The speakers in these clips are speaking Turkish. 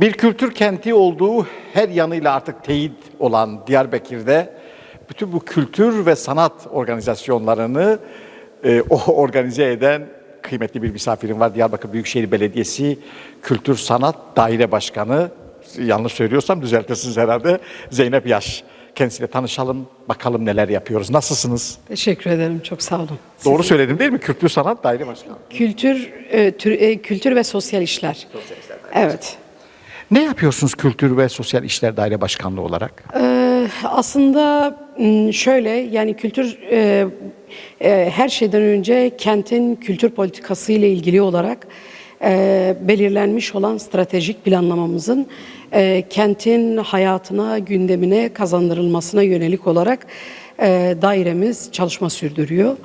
Bir kültür kenti olduğu her yanıyla artık teyit olan Diyarbakır'da bütün bu kültür ve sanat organizasyonlarını e, o organize eden kıymetli bir misafirim var. Diyarbakır Büyükşehir Belediyesi Kültür Sanat Daire Başkanı, yanlış söylüyorsam düzeltirsiniz herhalde, Zeynep Yaş. Kendisiyle tanışalım, bakalım neler yapıyoruz. Nasılsınız? Teşekkür ederim. Çok sağ olun. Doğru söyledim değil mi? Kültür Sanat Daire Başkanı. Kültür, e, tür- e, kültür ve sosyal işler. Evet. Ne yapıyorsunuz Kültür ve Sosyal İşler Daire Başkanlığı olarak? Ee, aslında m, şöyle yani kültür e, e, her şeyden önce kentin kültür politikası ile ilgili olarak e, belirlenmiş olan stratejik planlamamızın kentin hayatına, gündemine kazandırılmasına yönelik olarak e, dairemiz çalışma sürdürüyor.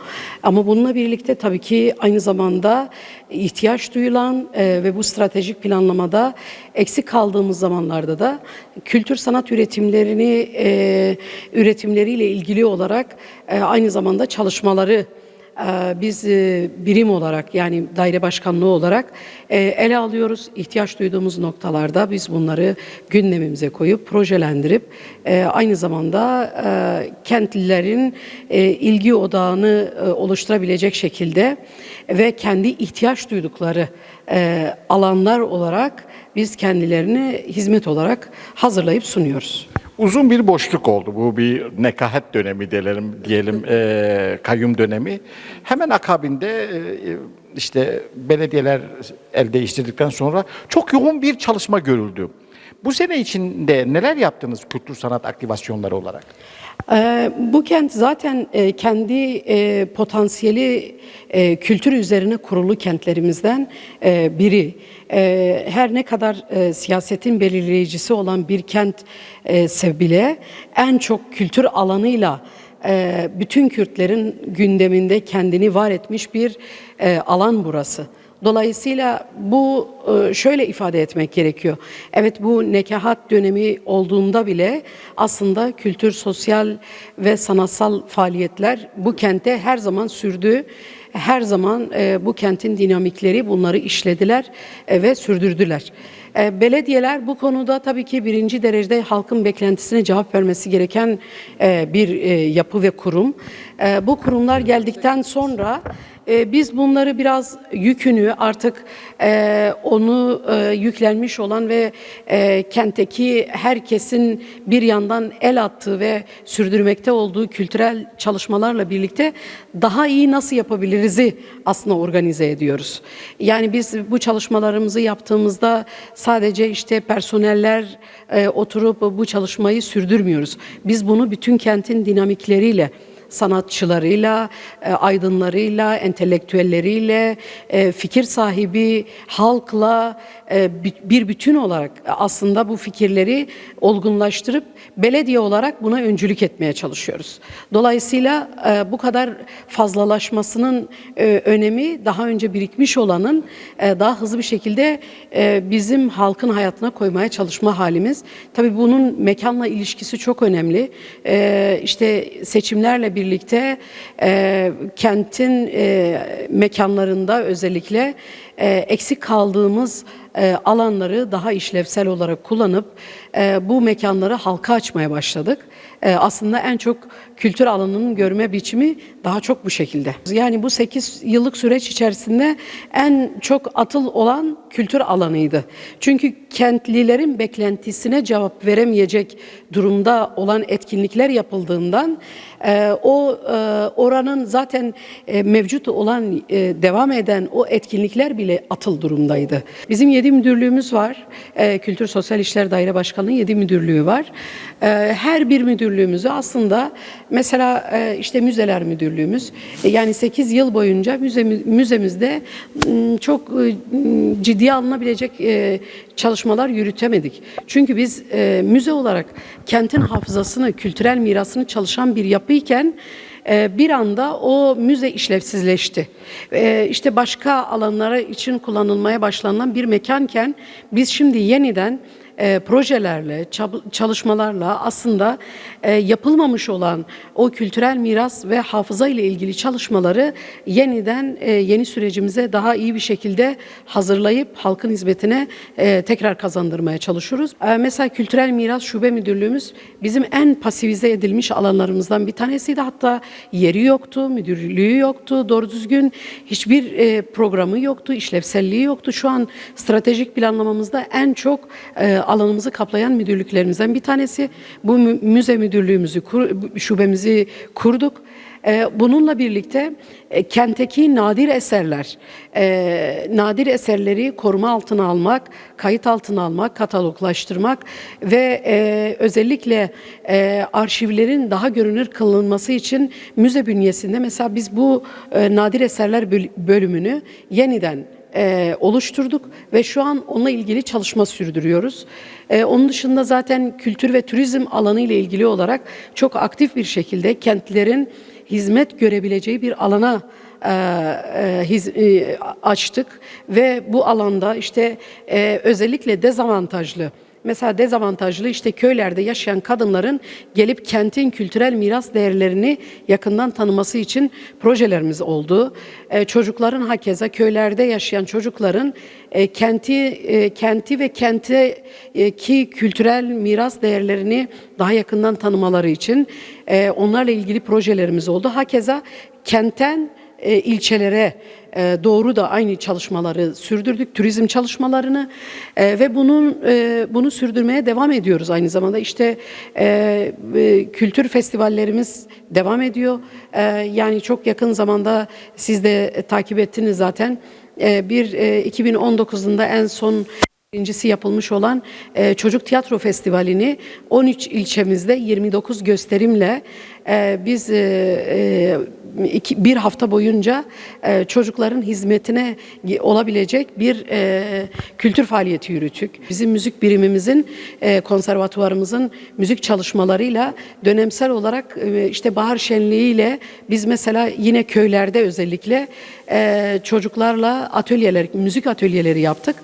Ama bununla birlikte tabii ki aynı zamanda ihtiyaç duyulan e, ve bu stratejik planlamada eksik kaldığımız zamanlarda da kültür sanat üretimlerini e, üretimleriyle ilgili olarak aynı zamanda çalışmaları biz e, birim olarak yani daire başkanlığı olarak e, ele alıyoruz. İhtiyaç duyduğumuz noktalarda biz bunları gündemimize koyup projelendirip e, aynı zamanda kentlilerin ilgi odağını oluşturabilecek şekilde ve kendi ihtiyaç duydukları alanlar olarak biz kendilerini hizmet olarak hazırlayıp sunuyoruz. Uzun bir boşluk oldu. Bu bir nekahet dönemi diyelim, diyelim eee, kayyum dönemi. Hemen akabinde eee, işte belediyeler el değiştirdikten sonra çok yoğun bir çalışma görüldü. Bu sene içinde neler yaptınız kültür sanat aktivasyonları olarak? Ee, Bu kent zaten e, kendi e, potansiyeli e, kültür üzerine kurulu kentlerimizden biri. Her ne kadar siyasetin belirleyicisi olan bir kent bile en çok kültür alanıyla bütün Kürtlerin gündeminde kendini var etmiş bir alan burası. Dolayısıyla bu e, şöyle ifade etmek gerekiyor. Evet bu nekahat dönemi olduğunda bile aslında kültür, sosyal ve sanatsal faaliyetler bu kente her zaman sürdü. Her zaman e, bu kentin dinamikleri bunları işlediler e, ve sürdürdüler. Belediyeler bu konuda tabii ki birinci derecede halkın beklentisine cevap vermesi gereken bir yapı ve kurum. Bu kurumlar geldikten sonra e, biz bunları biraz yükünü artık e, onu e, yüklenmiş olan ve e, kentteki herkesin bir yandan el attığı ve sürdürmekte olduğu kültürel çalışmalarla birlikte daha iyi nasıl yapabiliriz'i aslında organize ediyoruz. Yani biz bu çalışmalarımızı yaptığımızda sadece işte personeller e, oturup bu çalışmayı sürdürmüyoruz. Biz bunu bütün kentin dinamikleriyle sanatçılarıyla, e, aydınlarıyla, entelektüelleriyle, e, fikir sahibi halkla e, bi- bir bütün olarak aslında bu fikirleri olgunlaştırıp belediye olarak buna öncülük etmeye çalışıyoruz. Dolayısıyla bu kadar fazlalaşmasının önemi daha önce birikmiş olanın daha hızlı bir şekilde bizim halkın hayatına koymaya çalışma halimiz. Tabii bunun mekanla ilişkisi çok önemli. E, işte seçimlerle birlikte e, kentin e, mekanlarında özellikle eksik kaldığımız e, alanları daha işlevsel olarak kullanıp e, bu mekanları halka açmaya başladık. E, aslında en çok kültür alanının görme biçimi daha çok bu şekilde. Yani bu 8 yıllık süreç içerisinde en çok atıl olan kültür alanıydı. Çünkü kentlilerin beklentisine cevap veremeyecek durumda olan etkinlikler yapıldığından o oranın zaten mevcut olan devam eden o etkinlikler bile atıl durumdaydı. Bizim yedi müdürlüğümüz var. E, Kültür Sosyal İşler Daire Başkanlığı yedi müdürlüğü var. E, her bir müdürlüğümüzü aslında mesela e, işte müzeler müdürlüğümüz e, yani 8 yıl boyunca müze, müzemizde çok e, ciddiye alınabilecek e, çalışmalar yürütemedik. Çünkü biz müze olarak kentin hafızasını, kültürel mirasını çalışan bir yapıyken bir anda o müze işlevsizleşti. E, İşte başka alanlara için kullanılmaya başlanılan bir mekanken biz şimdi yeniden e, projelerle, çalışmalarla aslında e, yapılmamış olan o kültürel miras ve hafıza ile ilgili çalışmaları yeniden e, yeni sürecimize daha iyi bir şekilde hazırlayıp halkın hizmetine e, tekrar kazandırmaya çalışıyoruz. E, mesela Kültürel Miras Şube Müdürlüğümüz bizim en pasifize edilmiş alanlarımızdan bir tanesiydi. Hatta yeri yoktu, müdürlüğü yoktu, doğru düzgün hiçbir e, programı yoktu, işlevselliği yoktu. Şu an stratejik planlamamızda en çok e, alanımızı kaplayan müdürlüklerimizden bir tanesi. Bu mü- müze müdürlüğümüzü, şubemizi kurduk. Ee, Bununla birlikte e, kentteki nadir eserler, e, nadir eserleri koruma altına almak, kayıt altına almak, kataloglaştırmak ve e, özellikle e, arşivlerin daha görünür kılınması için müze bünyesinde mesela biz bu e, nadir eserler böl- bölümünü yeniden e, oluşturduk ve şu an onunla ilgili çalışma sürdürüyoruz. E, onun dışında zaten kültür ve turizm alanı ile ilgili olarak çok aktif bir şekilde kentlerin hizmet görebileceği bir alana e, e, hiz- e, açtık ve bu alanda işte e, özellikle dezavantajlı Mesela dezavantajlı işte köylerde yaşayan kadınların gelip kentin kültürel miras değerlerini yakından tanıması için projelerimiz oldu. Ee, çocukların hakeza köylerde yaşayan çocukların e, kenti e, kenti ve kentteki kültürel miras değerlerini daha yakından tanımaları için e, onlarla ilgili projelerimiz oldu. Hakeza kentten e, ilçelere e, doğru da aynı çalışmaları sürdürdük, turizm çalışmalarını e, ve bunun e, bunu sürdürmeye devam ediyoruz aynı zamanda. İşte e, e, kültür festivallerimiz devam ediyor. E, yani çok yakın zamanda siz de takip ettiniz zaten. E, bir e, 2019'unda en son Birincisi yapılmış olan e, Çocuk Tiyatro Festivali'ni 13 ilçemizde 29 gösterimle e, biz e, e, iki, bir hafta boyunca e, çocukların hizmetine olabilecek bir e, kültür faaliyeti yürüttük. Bizim müzik birimimizin, e, konservatuvarımızın müzik çalışmalarıyla dönemsel olarak e, işte bahar şenliğiyle biz mesela yine köylerde özellikle e, çocuklarla atölyeler, müzik atölyeleri yaptık.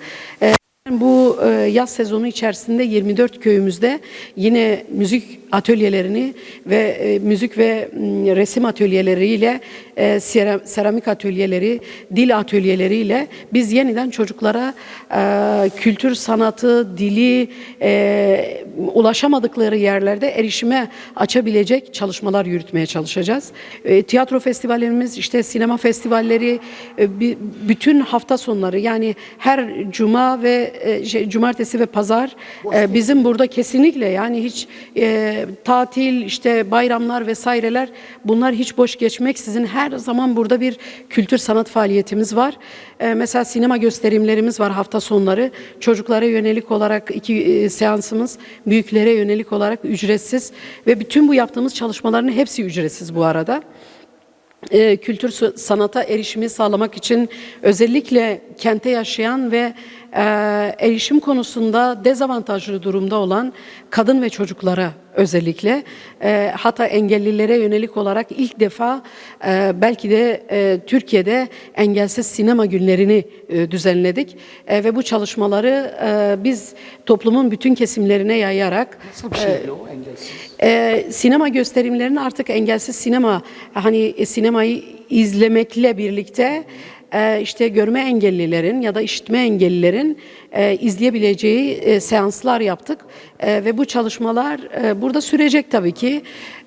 E, bu e, yaz sezonu içerisinde 24 köyümüzde yine müzik atölyelerini ve e, müzik ve m, resim atölyeleriyle e, sera- seramik atölyeleri, dil atölyeleriyle biz yeniden çocuklara e, kültür, sanatı, dili e, ulaşamadıkları yerlerde erişime açabilecek çalışmalar yürütmeye çalışacağız. E, tiyatro festivallerimiz, işte sinema festivalleri, e, bi- bütün hafta sonları yani her cuma ve e, şey, cumartesi ve pazar e, bizim burada kesinlikle yani hiç e, tatil işte bayramlar vesaireler bunlar hiç boş geçmeksizin her zaman burada bir kültür sanat faaliyetimiz var. E, mesela sinema gösterimlerimiz var hafta sonları. Çocuklara yönelik olarak iki e, seansımız, büyüklere yönelik olarak ücretsiz ve bütün bu yaptığımız çalışmaların hepsi ücretsiz bu arada e, kültür sanata erişimi sağlamak için özellikle kente yaşayan ve e, erişim konusunda dezavantajlı durumda olan kadın ve çocuklara özellikle e, hatta engellilere yönelik olarak ilk defa e, belki de e, Türkiye'de engelsiz sinema günlerini e, düzenledik E, ve bu çalışmaları e, biz toplumun bütün kesimlerine yayarak Nasıl bir şeydi o engelsiz? ee, sinema gösterimlerini artık engelsiz sinema hani e, sinemayı izlemekle birlikte e, işte görme engellilerin ya da işitme engellilerin e, izleyebileceği e, seanslar yaptık E, ve bu çalışmalar e, burada sürecek tabii ki.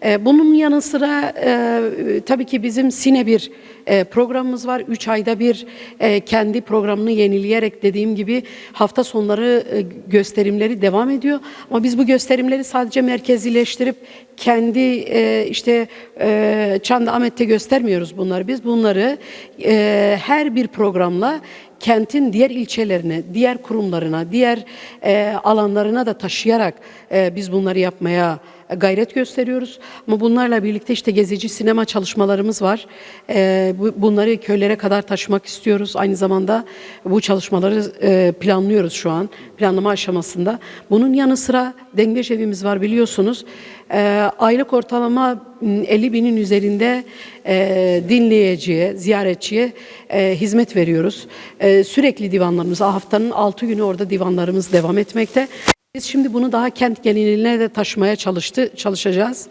E, bunun yanı sıra e, tabii ki bizim Sine bir e, programımız var. Üç ayda bir e, kendi programını yenileyerek dediğim gibi hafta sonları e, gösterimleri devam ediyor. Ama biz bu gösterimleri sadece merkezileştirip kendi e, işte e, Çanda Ahmet'te göstermiyoruz bunları. Biz bunları e, her bir programla kentin diğer ilçelerine, diğer kurumlarına, diğer e, alanlarına da taşıyarak e, biz bunları yapmaya gayret gösteriyoruz. Ama bunlarla birlikte işte gezici sinema çalışmalarımız var. E, bu, bunları köylere kadar taşımak istiyoruz. Aynı zamanda bu çalışmaları e, planlıyoruz şu an. Planlama aşamasında. Bunun yanı sıra Dengbeş evimiz var biliyorsunuz. E, aylık ortalama m, 50 binin üzerinde e, dinleyiciye, ziyaretçiye e, hizmet veriyoruz. E, sürekli divanlarımız, haftanın 6 günü orada divanlarımız devam etmekte. Biz şimdi bunu daha kent geleneğine de taşımaya çalıştı, çalışacağız.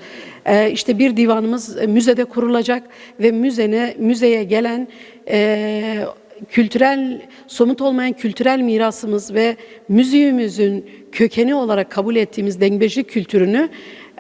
Ee, işte bir divanımız e, müzede kurulacak ve müzene müzeye gelen e, kültürel somut olmayan kültürel mirasımız ve müziğimizin kökeni olarak kabul ettiğimiz dengbeji kültürünü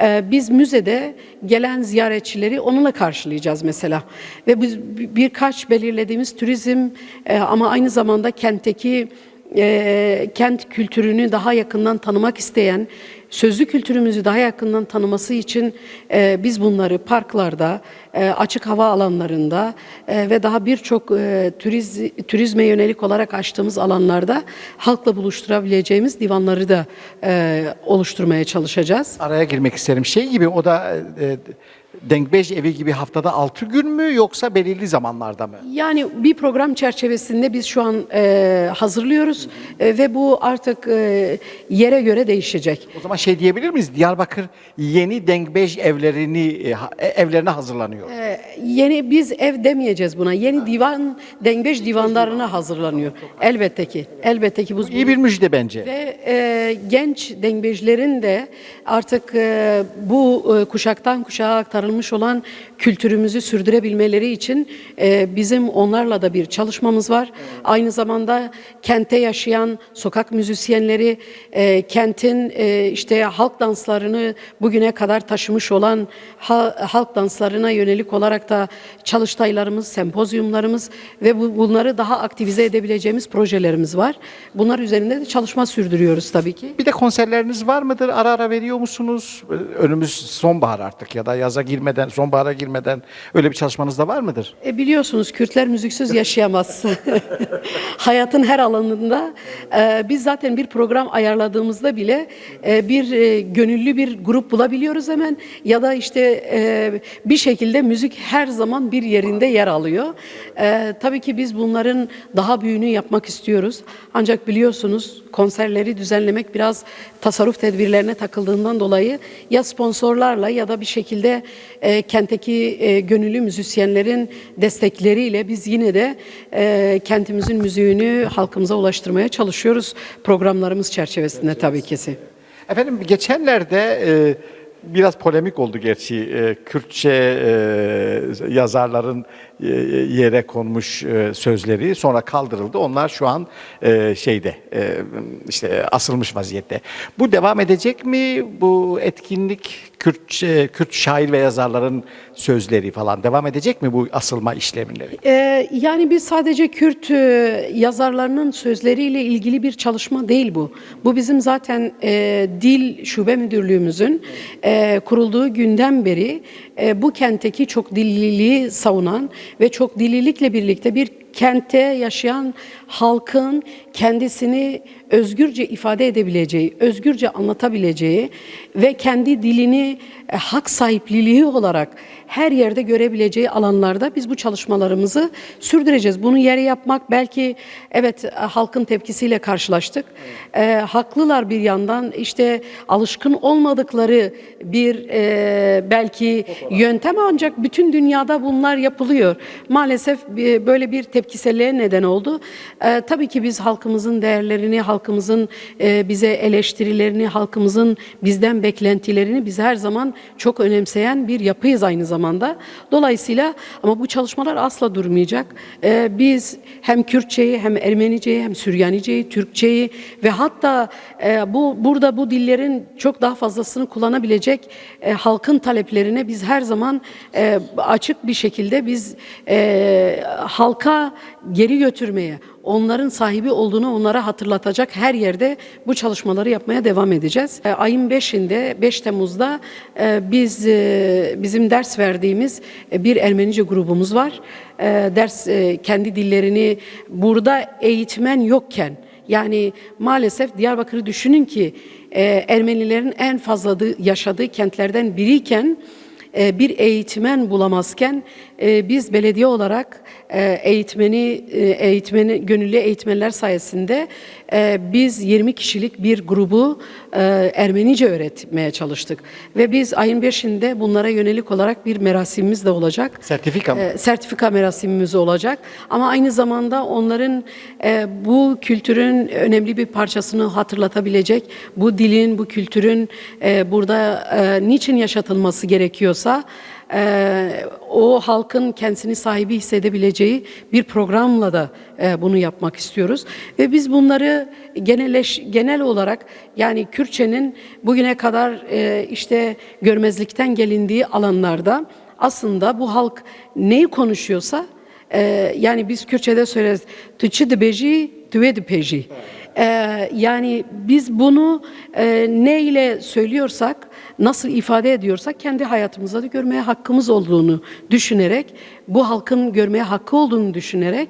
e, biz müzede gelen ziyaretçileri onunla karşılayacağız mesela. Ve biz bir- birkaç belirlediğimiz turizm e, ama aynı zamanda kentteki e, kent kültürünü daha yakından tanımak isteyen, sözlü kültürümüzü daha yakından tanıması için e, biz bunları parklarda, e, açık hava alanlarında e, ve daha birçok e, turiz, turizme yönelik olarak açtığımız alanlarda halkla buluşturabileceğimiz divanları da e, oluşturmaya çalışacağız. Araya girmek isterim. Şey gibi o da e, Denkbej evi gibi haftada 6 gün mü yoksa belirli zamanlarda mı? Yani bir program çerçevesinde biz şu an e, hazırlıyoruz E, ve bu artık e, yere göre değişecek. O zaman şey diyebilir miyiz? Diyarbakır yeni Denkbej evlerini e, ha- e, evlerine hazırlanıyor. E, yeni biz ev demeyeceğiz buna. Yeni divan, dengbeş divanlarına hazırlanıyor. Elbette ki. Elbette ki bu İyi bir müjde bence. Ve e, genç dengbejlerin de artık e, bu e, kuşaktan kuşağa aktarılmış olan kültürümüzü sürdürebilmeleri için e, bizim onlarla da bir çalışmamız var. Aynı zamanda kente yaşayan sokak müzisyenleri, e, kentin e, işte halk danslarını bugüne kadar taşımış olan ha- halk danslarına yönelik olarak da çalıştaylarımız, sempozyumlarımız ve bu, bunları daha aktivize edebileceğimiz projelerimiz var. Bunlar üzerinde de çalışma sürdürüyoruz tabii ki. Bir de konserleriniz var mıdır? Ara ara veriyor musunuz? Önümüz sonbahar artık ya da yaza girmeden, sonbahara girmeden öyle bir çalışmanız da var mıdır? E biliyorsunuz Kürtler müziksiz yaşayamaz. Hayatın her alanında e, biz zaten bir program ayarladığımızda bile e, bir e, gönüllü bir grup bulabiliyoruz hemen ya da işte e, bir şekilde müzik her zaman bir yerinde yer alıyor. E, tabii ki biz bunların daha büyüğünü yapmak istiyoruz. Ancak biliyorsunuz konserleri düzenlemek biraz tasarruf tedbirlerine takıldığından dolayı ya sponsorlarla ya da bir şekilde e, kentteki e, gönüllü müzisyenlerin destekleriyle biz yine de e, kentimizin müziğini halkımıza ulaştırmaya çalışıyoruz programlarımız çerçevesinde tabii ki. Efendim geçenlerde e, biraz polemik oldu gerçi e, Kürtçe e, yazarların yere konmuş e, sözleri sonra kaldırıldı. Onlar şu an e, şeyde e, işte asılmış vaziyette. Bu devam edecek mi? Bu etkinlik Kürtçe, Kürt şair ve yazarların sözleri falan devam edecek mi bu asılma işlemleri? Yani biz sadece Kürt e, yazarlarının sözleriyle ilgili bir çalışma değil bu. Bu bizim zaten e, Dil Şube Müdürlüğümüzün e, kurulduğu günden beri e, bu kentteki çok dilliliği savunan ve çok dillilikle birlikte bir kentte yaşayan halkın kendisini özgürce ifade edebileceği, özgürce anlatabileceği ve kendi dilini e, hak sahipliliği olarak her yerde görebileceği alanlarda biz bu çalışmalarımızı sürdüreceğiz. Bunu yere yapmak belki evet e, halkın tepkisiyle karşılaştık. E, haklılar bir yandan işte alışkın olmadıkları bir e, belki yöntem ancak bütün dünyada bunlar yapılıyor. Maalesef e, böyle bir tepkiselliğe neden oldu. E, tabii ki biz halkımızın değerlerini, halkımızın e, bize eleştirilerini, halkımızın bizden beklentilerini biz her zaman çok önemseyen bir yapıyız aynı zamanda. Dolayısıyla ama bu çalışmalar asla durmayacak. E, biz hem Kürtçeyi hem Ermeniceyi hem Süryaniceyi, Türkçeyi ve hatta e, bu burada bu dillerin çok daha fazlasını kullanabilecek e, halkın taleplerine biz her zaman e, açık bir şekilde biz e, halka geri götürmeye, onların sahibi olduğunu onlara hatırlatacak her yerde bu çalışmaları yapmaya devam edeceğiz. E, ayın 5'inde 5 Temmuz'da e, biz e, bizim ders verdiğimiz bir Ermenice grubumuz var. Ders kendi dillerini burada eğitmen yokken yani maalesef Diyarbakır'ı düşünün ki Ermenilerin en fazla yaşadığı kentlerden biriyken bir eğitmen bulamazken biz belediye olarak eğitmeni, e, eğitmeni, gönüllü eğitmenler sayesinde e, biz 20 kişilik bir grubu e, Ermenice öğretmeye çalıştık. Ve biz ayın 5'inde bunlara yönelik olarak bir merasimimiz de olacak. Sertifika mı? E, sertifika merasimimiz olacak. Ama aynı zamanda onların e, bu kültürün önemli bir parçasını hatırlatabilecek, bu dilin, bu kültürün e, burada e, niçin yaşatılması gerekiyorsa e, o halkın kendisini sahibi hissedebileceği bir programla da e, bunu yapmak istiyoruz. Ve biz bunları genelleş, genel olarak yani Kürtçenin bugüne kadar e, işte görmezlikten gelindiği alanlarda aslında bu halk neyi konuşuyorsa e, yani biz Kürtçe'de söyleriz tüçü de beji tüve de peji. E, yani biz bunu e, ne ile söylüyorsak nasıl ifade ediyorsak kendi hayatımızda da görmeye hakkımız olduğunu düşünerek bu halkın görmeye hakkı olduğunu düşünerek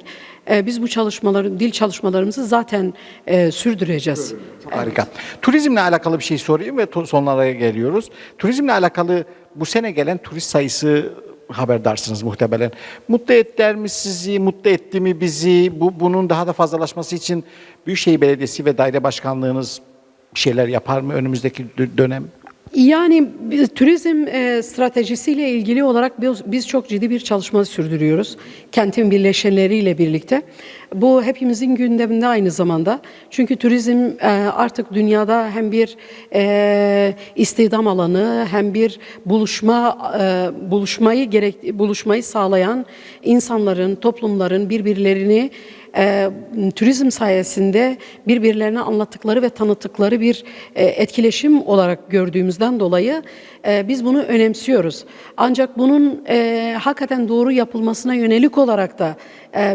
e, biz bu çalışmaları dil çalışmalarımızı zaten e, sürdüreceğiz. Çok harika. Turizmle alakalı bir şey sorayım ve sonlara geliyoruz. Turizmle alakalı bu sene gelen turist sayısı haberdarsınız muhtemelen. Mutlu ettiler mi sizi, mutlu etti mi bizi? Bu bunun daha da fazlalaşması için Büyükşehir Belediyesi ve daire başkanlığınız bir şeyler yapar mı önümüzdeki dö- dönem? Yani turizm e, stratejisiyle ilgili olarak biz, biz çok ciddi bir çalışma sürdürüyoruz. Kentin birleşenleriyle birlikte. Bu hepimizin gündeminde aynı zamanda. Çünkü turizm e, artık dünyada hem bir e, istihdam alanı hem bir buluşma e, buluşmayı gerek buluşmayı sağlayan insanların, toplumların birbirlerini turizm sayesinde birbirlerine anlattıkları ve tanıttıkları bir etkileşim olarak gördüğümüzden dolayı biz bunu önemsiyoruz. Ancak bunun hakikaten doğru yapılmasına yönelik olarak da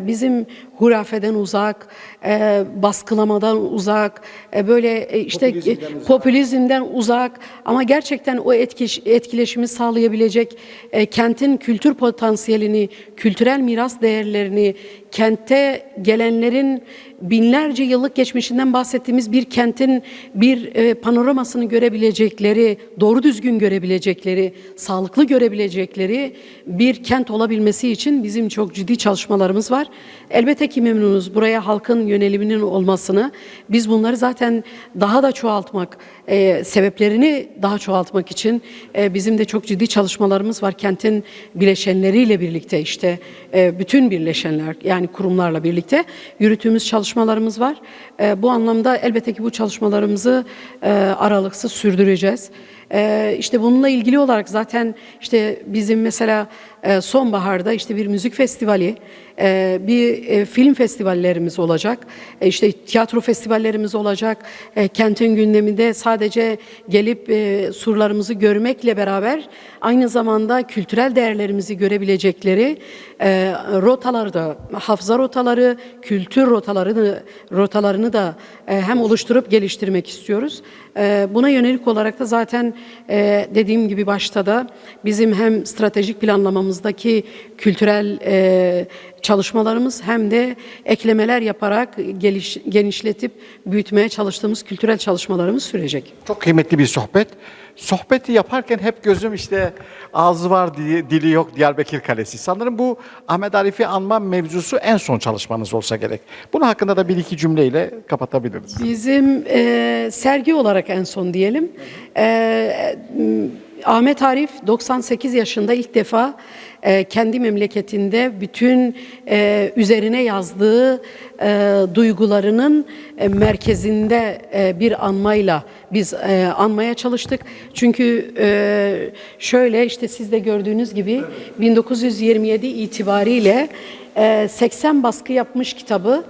bizim hurafeden uzak, e, baskılamadan uzak, e, böyle e, işte Popülizmden uzak. popülizmden uzak ama gerçekten o etki, etkileşimi sağlayabilecek e, kentin kültür potansiyelini, kültürel miras değerlerini, kente gelenlerin binlerce yıllık geçmişinden bahsettiğimiz bir kentin bir e, panoramasını görebilecekleri, doğru düzgün görebilecekleri, sağlıklı görebilecekleri bir kent olabilmesi için bizim çok ciddi çalışmalarımız var. Elbette ki memnunuz buraya halkın yöneliminin olmasını. Biz bunları zaten daha da çoğaltmak, e, sebeplerini daha çoğaltmak için e, bizim de çok ciddi çalışmalarımız var. Kentin bileşenleriyle birlikte işte bütün birleşenler yani kurumlarla birlikte yürüttüğümüz çalışmalarımız var. E, bu anlamda elbette ki bu çalışmalarımızı e, aralıksız sürdüreceğiz. Ee, işte bununla ilgili olarak zaten işte bizim mesela e, sonbaharda işte bir müzik festivali, e, bir e, film festivallerimiz olacak, e, işte tiyatro festivallerimiz olacak. E, kentin gündeminde sadece gelip e, surlarımızı görmekle beraber aynı zamanda kültürel değerlerimizi görebilecekleri e, rotaları da, hafıza rotaları, kültür rotalarını rotalarını da e, hem oluşturup geliştirmek istiyoruz. E, buna yönelik olarak da zaten e, dediğim gibi başta da bizim hem stratejik planlamamızdaki kültürel e, çalışmalarımız hem de eklemeler yaparak geliş, genişletip büyütmeye çalıştığımız kültürel çalışmalarımız sürecek. Çok kıymetli bir sohbet. Sohbeti yaparken hep gözüm işte ağzı var diye dili yok Diyarbakır Kalesi. Sanırım bu Ahmet Arif'i anma mevzusu en son çalışmanız olsa gerek. Bunun hakkında da bir iki cümleyle kapatabiliriz. Bizim e, sergi olarak en son diyelim. E, m, Ahmet Arif 98 yaşında ilk defa e, kendi memleketinde bütün e, üzerine yazdığı e, duygularının e, merkezinde e, bir anmayla biz e, anmaya çalıştık. Çünkü e, şöyle işte siz de gördüğünüz gibi 1927 itibariyle 80 baskı yapmış kitabı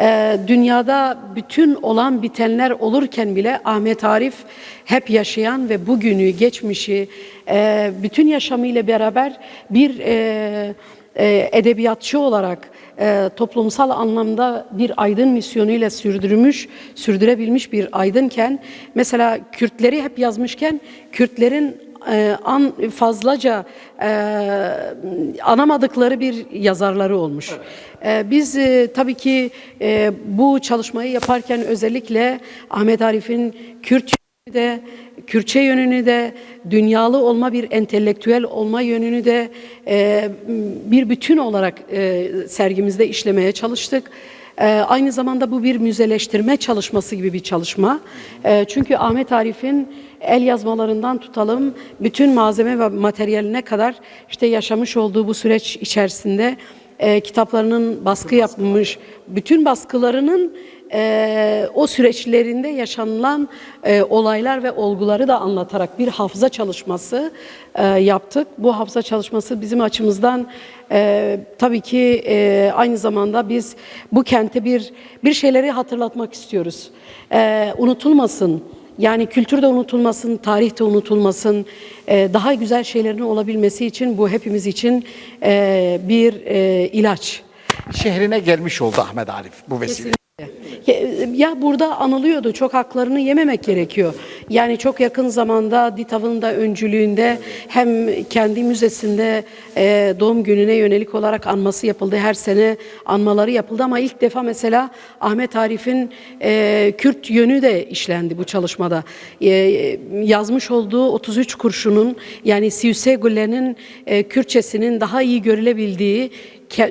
e, dünyada bütün olan bitenler olurken bile Ahmet Arif hep yaşayan ve bugünü, geçmişi, e, bütün yaşamıyla beraber bir edebiyatçı olarak toplumsal anlamda bir aydın misyonuyla sürdürmüş, sürdürebilmiş bir aydınken mesela Kürtleri hep yazmışken Kürtlerin e, an fazlaca e, anamadıkları bir yazarları olmuş. E, biz e, tabii ki e, bu çalışmayı yaparken özellikle Ahmet Arif'in Kürt de Kürtçe yönünü de dünyalı olma bir entelektüel olma yönünü de e, bir bütün olarak e, sergimizde işlemeye çalıştık. E, aynı zamanda bu bir müzeleştirme çalışması gibi bir çalışma. E, çünkü Ahmet Arif'in el yazmalarından tutalım bütün malzeme ve materyaline kadar işte yaşamış olduğu bu süreç içerisinde e, kitaplarının baskı yapmış, bütün baskılarının e, o süreçlerinde yaşanılan e, olaylar ve olguları da anlatarak bir hafıza çalışması e, yaptık. Bu hafıza çalışması bizim açımızdan e, tabii ki e, aynı zamanda biz bu kente bir bir şeyleri hatırlatmak istiyoruz. E, unutulmasın. Yani kültür de unutulmasın, tarih de unutulmasın. E, daha güzel şeylerin olabilmesi için bu hepimiz için e, bir e, ilaç. Şehrine gelmiş oldu Ahmet Arif bu vesile. Ya- Ya burada anılıyordu. Çok haklarını yememek gerekiyor. Yani çok yakın zamanda DİTAV'ın da öncülüğünde hem kendi müzesinde e, doğum gününe yönelik olarak anması yapıldı. Her sene anmaları yapıldı ama ilk defa mesela Ahmet Arif'in e, Kürt yönü de işlendi bu çalışmada. E, yazmış olduğu 33 kurşunun yani Sivsegüle'nin e, Kürtçesinin daha iyi görülebildiği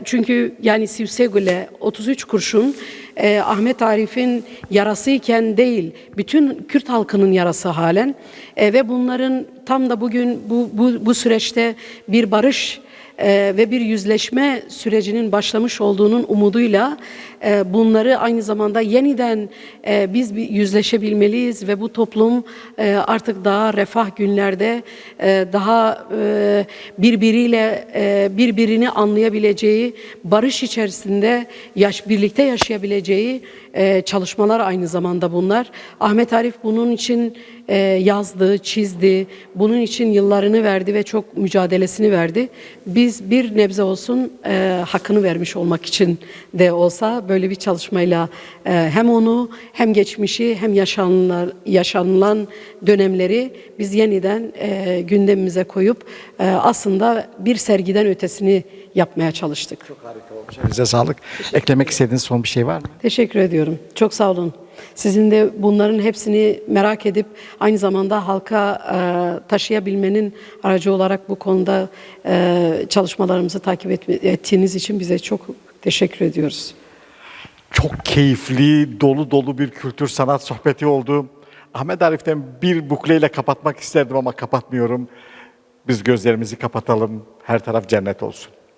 Çünkü yani Sivsegül'e 33 kurşun e, Ahmet Arif'in yarasıyken değil, bütün Kürt halkının yarası halen. E, ve bunların tam da bugün bu, bu, bu süreçte bir barış e, ve bir yüzleşme sürecinin başlamış olduğunun umuduyla e, bunları aynı zamanda yeniden e, biz bir yüzleşebilmeliyiz ve bu toplum e, artık daha refah günlerde e, daha e, birbiriyle e, birbirini anlayabileceği, barış içerisinde yaş birlikte yaşayabileceği e, çalışmalar aynı zamanda bunlar. Ahmet Arif bunun için yazdı, çizdi, bunun için yıllarını verdi ve çok mücadelesini verdi. Biz bir nebze olsun e, hakkını vermiş olmak için de olsa böyle bir çalışmayla e, hem onu hem geçmişi hem yaşanılan, yaşanılan dönemleri biz yeniden e, gündemimize koyup e, aslında bir sergiden ötesini yapmaya çalıştık. Harika olmuş. Elinize sağlık. Eklemek istediğiniz son bir şey var mı? Teşekkür ediyorum. Çok sağ olun. Sizin de bunların hepsini merak edip aynı zamanda halka e, taşıyabilmenin aracı olarak bu konuda e, çalışmalarımızı takip etme- ettiğiniz için bize çok teşekkür ediyoruz. Çok keyifli, dolu dolu bir kültür sanat sohbeti oldu. Ahmet Arif'ten bir bukleyle kapatmak isterdim ama kapatmıyorum. Biz gözlerimizi kapatalım. Her taraf cennet olsun.